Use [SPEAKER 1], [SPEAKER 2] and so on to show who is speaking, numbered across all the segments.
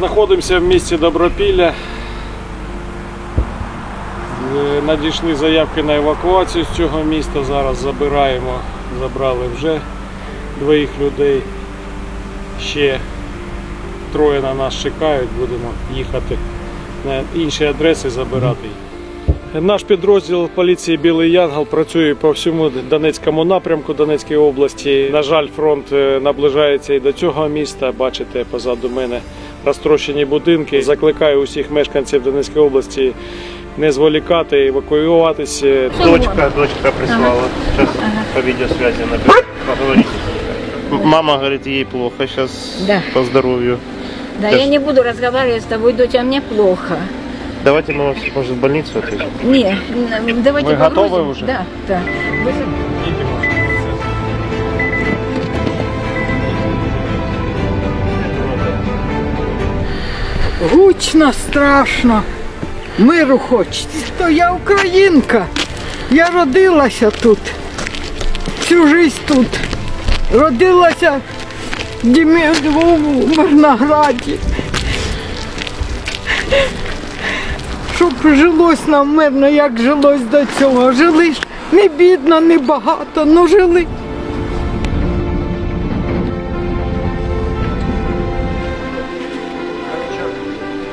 [SPEAKER 1] Знаходимося в місті Добропілля. Е, Надійшли заявки на евакуацію з цього міста. Зараз забираємо, забрали вже двоїх людей. Ще троє на нас чекають, будемо їхати на інші адреси забирати. Наш підрозділ поліції Білий Янгол працює по всьому Донецькому напрямку Донецької області. На жаль, фронт е, наближається і до цього міста. Бачите, позаду мене розтрощені будинки. Закликаю усіх мешканців Донецької області не зволікати, евакуюватися.
[SPEAKER 2] Дочка, дочка прислала. Сейчас по видеосвязи наберу. Поговорите. М- Мама говорит, ей плохо сейчас
[SPEAKER 3] Да.
[SPEAKER 2] по здоровью.
[SPEAKER 3] Да,
[SPEAKER 2] Да
[SPEAKER 3] я
[SPEAKER 2] ш-
[SPEAKER 3] не буду разговаривать с тобой, доча, мне плохо.
[SPEAKER 2] Давайте мы вас, может, в больницу отвезем.
[SPEAKER 3] Не, н- давайте
[SPEAKER 1] Вы готовы
[SPEAKER 3] погрузим.
[SPEAKER 1] уже?
[SPEAKER 3] Да, да.
[SPEAKER 4] Гучно, страшно. Миру хочеться. То я українка. Я родилася тут. Всю жизнь тут. Родилася в Мирнограді. Щоб жилось нам мирно, як жилось до цього. Жили ж не бідно, не багато, ну жили.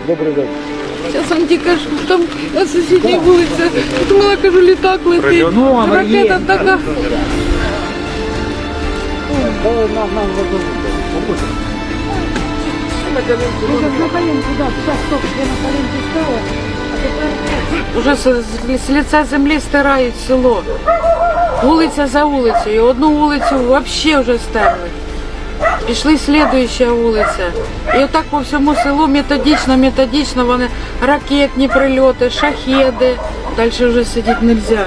[SPEAKER 1] Добрий день.
[SPEAKER 5] Сейчас он тільки ж там на сусідній вулиці. Думала, кажу, літак летить. Ракета така. Уже з, з, з лиця землі стирають село. Вулиця за вулицею. Одну вулицю взагалі вже стерли. Пішли слідуюча вулиця. І отак по всьому селу методично, методично вони ракетні прильоти, шахеди. Далі вже сидіти не можна.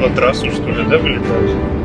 [SPEAKER 2] На трассу, что ли, да, вылетают?